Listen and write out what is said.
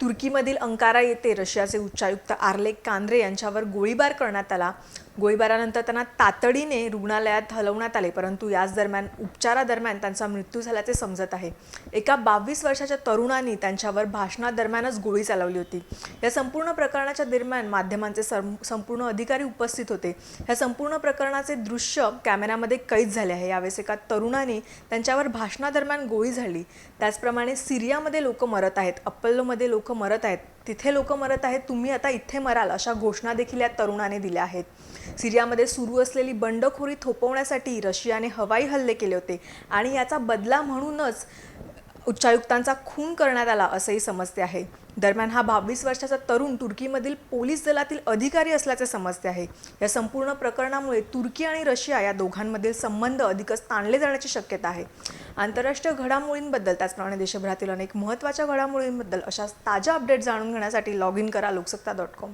तुर्कीमधील अंकारा येथे रशियाचे उच्चायुक्त आर्लेक कांद्रे यांच्यावर गोळीबार करण्यात आला. गोळीबारानंतर त्यांना तातडीने रुग्णालयात हलवण्यात आले परंतु याच दरम्यान उपचारादरम्यान त्यांचा मृत्यू झाल्याचे समजत आहे. एका बावीस वर्षाच्या तरुणाने त्यांच्यावर भाषणादरम्यानच गोळी चालवली होती. या संपूर्ण प्रकरणाच्या दरम्यान माध्यमांचे सं- संपूर्ण अधिकारी उपस्थित होते. या संपूर्ण प्रकरणाचे दृश्य कॅमेऱ्यामध्ये कैद झाले आहे. यावेळेस एका तरुणाने त्यांच्यावर भाषणादरम्यान गोळी झाली त्याचप्रमाणे सिरियामध्ये लोक मरत आहेत अप्पल्लोमध्ये लोक मरत आहेत. तिथे लोक मरत आहेत. तुम्ही आता इथे मराल अशा घोषणा देखील या तरुणाने दिल्या आहेत. सिरियामध्ये सुरू असलेली बंडखोरी थोपवण्यासाठी रशियाने हवाई हल्ले केले होते आणि याचा बदला म्हणूनच उच्चायुक्तांचा खून करण्यात आला असंही समजते आहे. दरम्यान हा बावीस वर्षाचा तरुण तुर्कीमधील पोलीस दलातील अधिकारी असल्याचे समजते आहे. या संपूर्ण प्रकरणामुळे तुर्की आणि रशिया या दोघांमधील संबंध अधिकच ताणले जाण्याची शक्यता आहे. आंतरराष्ट्रीय घडामोडींबद्दल त्याचप्रमाणे देशभरातील अनेक महत्त्वाच्या घडामोडींबद्दल अशा ताज्या अपडेट जाणून घेण्यासाठी लॉग इन करा लोकसत्ता डॉट कॉम